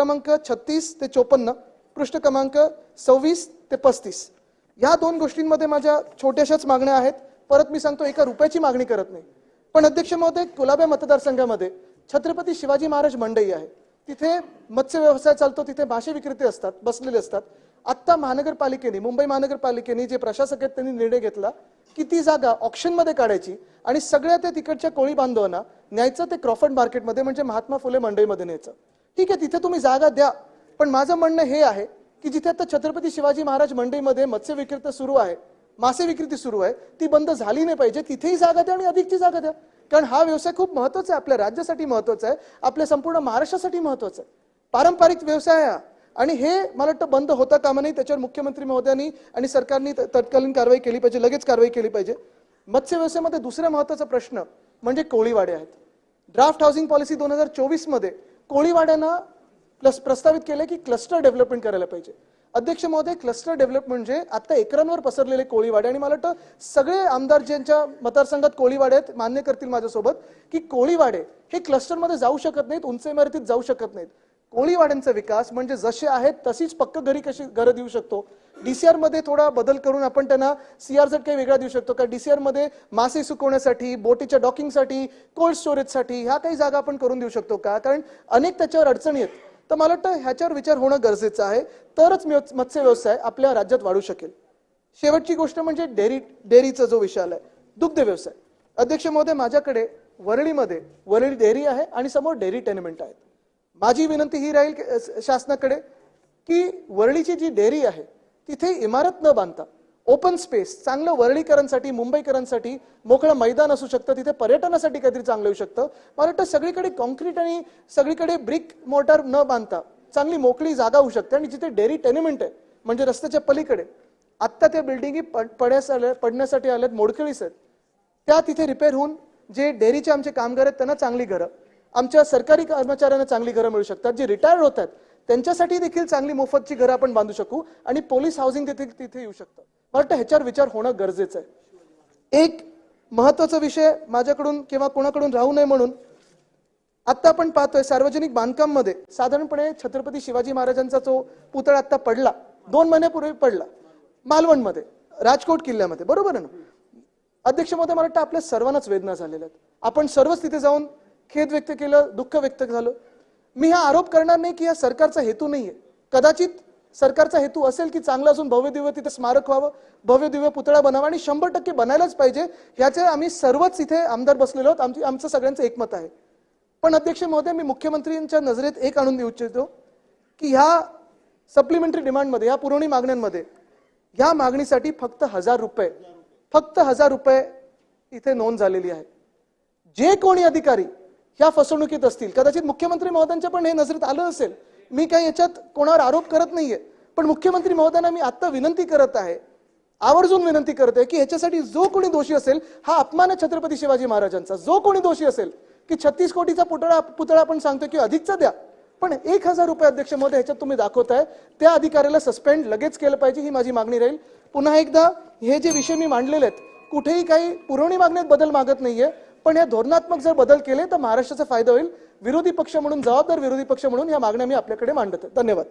क्रमांक छत्तीस ते चोपन्न पृष्ठ क्रमांक सव्वीस ते पस्तीस. या दोन गोष्टींमध्ये माझ्या छोट्याशाच मागण्या आहेत. परत मी सांगतो एका रुपयाची मागणी करत नाही. पण अध्यक्ष महोदय कुलाब्या मतदारसंघामध्ये छत्रपती शिवाजी महाराज मंडई आहे. तिथे मत्स्य व्यवसाय चालतो तिथे भाषे विक्रेते असतात बसलेले असतात. आत्ता महानगरपालिकेने मुंबई महानगरपालिकेने जे प्रशासक आहेत त्यांनी निर्णय घेतला की ती जागा ऑप्शनमध्ये काढायची आणि सगळ्या त्या तिकडच्या कोळी बांधवांना न्यायचं ते क्रॉफर्ड मार्केटमध्ये म्हणजे महात्मा फुले मंडईमध्ये न्यायचं. ठीक आहे तिथे तुम्ही जागा द्या. पण माझं म्हणणं हे आहे की जिथे आता छत्रपती शिवाजी महाराज मंडईमध्ये मत्स्य विक्रेता सुरू आहे मासे विक्रेती सुरू आहे ती बंद झाली नाही पाहिजे तिथेही जागा द्या आणि अधिकची जागा द्या. कारण हा व्यवसाय खूप महत्त्वाचा आहे आपल्या राज्यासाठी महत्त्वाचा आहे आपल्या संपूर्ण महाराष्ट्रासाठी महत्त्वाचा आहे. पारंपरिक व्यवसाय आहे हा. आणि हे मला वाटतं बंद होता कामा नाही त्याच्यावर मुख्यमंत्री महोदयांनी आणि सरकारने त- तत्कालीन कारवाई केली पाहिजे लगेच कारवाई केली पाहिजे. मत्स्य व्यवसायामध्ये दुसरा महत्त्वाचा प्रश्न म्हणजे कोळीवाडे आहेत. ड्राफ्ट हाऊसिंग पॉलिसी दोन हजार चोवीसमध्ये कोळीवाड्यानं प्लस प्रस्तावित केले की क्लस्टर डेव्हलपमेंट करायला पाहिजे. अध्यक्ष महोदय क्लस्टर डेव्हलपमेंट म्हणजे आता एकरांवर पसरलेले कोळीवाडे. आणि मला वाटतं सगळे आमदार ज्यांच्या मतदारसंघात कोळीवाडे आहेत मान्य करतील माझ्यासोबत की कोळीवाडे हे क्लस्टरमध्ये जाऊ शकत नाहीत उंच इमारतीत जाऊ शकत नाहीत. कोळीवाड्यांचा विकास म्हणजे जसे आहेत तशीच पक्क घरी कशी घरं देऊ शकतो. डीसीआरमध्ये थोडा बदल करून आपण त्यांना सीआरझेड काही वेगळा देऊ शकतो. का डीसीआरमध्ये मासे सुकवण्यासाठी बोटीच्या डॉकिंगसाठी कोल्ड स्टोरेजसाठी ह्या काही जागा आपण करून देऊ शकतो का? कारण अनेक त्याच्यावर अडचणी आहेत. तर मला वाटतं ह्याच्यावर विचार होणं गरजेचं आहे. तरच मत्स्य व्यवसाय आपल्या राज्यात वाढू शकेल. शेवटची गोष्ट म्हणजे डेअरी डेअरीचा जो विषय आलाय दुग्ध व्यवसाय अध्यक्ष महोदय माझ्याकडे वरळीमध्ये वरळी डेअरी आहे आणि समोर डेअरी टेनमेंट आहेत. माझी विनंती ही राहील शासनाकडे की वरळीची जी डेअरी आहे तिथे इमारत न बांधता ओपन स्पेस चांगलं वरळीकरांसाठी मुंबईकरांसाठी मोकळं मैदान असू शकतं तिथे पर्यटनासाठी काहीतरी चांगलं येऊ शकतं. मला वाटतं सगळीकडे कॉन्क्रीट आणि सगळीकडे ब्रिक मोटार न बांधता चांगली मोकळी जागा होऊ शकते आणि जिथे डेअरी टेनिमेंट आहे म्हणजे रस्त्याच्या पलीकडे आत्ता त्या बिल्डिंगी पड- पडण्यास आल्या पडण्यासाठी आल्यात मोडकळीस आहेत. त्या तिथे रिपेअर होऊन जे डेअरीचे आमचे कामगार आहेत त्यांना चांगली घरं आमच्या सरकारी कर्मचाऱ्यांना चांगली घरं मिळू शकतात जे रिटायर्ड होतात त्यांच्यासाठी देखील चांगली मोफतची घरं आपण बांधू शकू आणि पोलीस हाऊसिंग तिथे तिथे येऊ शकतं. मला वाटतं ह्याच्यावर विचार होणं गरजेचं आहे. एक महत्त्वाचा विषय माझ्याकडून किंवा कोणाकडून राहू नये म्हणून आत्ता आपण पाहतोय सार्वजनिक बांधकाममध्ये साधारणपणे छत्रपती शिवाजी महाराजांचा जो पुतळा आत्ता पडला दोन महिन्यापूर्वी पडला मालवणमध्ये राजकोट किल्ल्यामध्ये बरोबर आहे ना? अध्यक्ष महोदय मला वाटतं आपल्या सर्वांनाच वेदना झालेल्या आहेत. आपण सर्वच तिथे जाऊन खेद व्यक्त केलं दुःख व्यक्त झालं. मी हा आरोप करणार नाही की हा सरकारचा हेतू नाहीये. कदाचित सरकारचा हेतू असेल की चांगलं अजून भव्य दिव्य तिथे स्मारक व्हावं भव्य दिव्य पुतळा बनावा आणि शंभर टक्के बनायलाच पाहिजे ह्याचे आम्ही सर्वच इथे आमदार बसलेलो आहोत. आमची आमचं सगळ्यांचं एकमत आहे. पण अध्यक्ष महोदय मी मुख्यमंत्र्यांच्या नजरेत एक आणून देऊ इच्छितो की ह्या सप्लिमेंटरी डिमांडमध्ये ह्या पुरवणी मागण्यांमध्ये ह्या मागणीसाठी फक्त हजार रुपये फक्त हजार रुपये इथे नोंद झालेली आहे. जे कोणी अधिकारी ह्या फसवणुकीत असतील. कदाचित मुख्यमंत्री महोदयांच्या पण हे नजरेत आलं असेल. मी काही याच्यात कोणावर आरोप करत नाहीये. पण मुख्यमंत्री महोदयांना मी आता विनंती करत आहे आवर्जून विनंती करत आहे की ह्याच्यासाठी जो कोणी दोषी असेल हा अपमान आहे छत्रपती शिवाजी महाराजांचा. जो कोणी दोषी असेल की छत्तीस कोटीचा पुतळा पुतळा आपण सांगतो की अधिकचा द्या. पण एक हजार रुपये अध्यक्ष महोदय ह्याच्यात तुम्ही दाखवताय त्या अधिकाऱ्याला सस्पेंड लगेच केलं पाहिजे ही माझी मागणी राहील. पुन्हा एकदा हे जे विषय मी मांडलेले आहेत कुठेही काही पुरवणी मागण्यात बदल मागत नाहीये. पण या धोरणात्मक जर बदल केले तर महाराष्ट्राचा फायदा होईल. विरोधी पक्ष म्हणून जबाबदार विरोधी पक्ष म्हणून या मागण्या मी आपल्याकडे मांडत आहे धन्यवाद.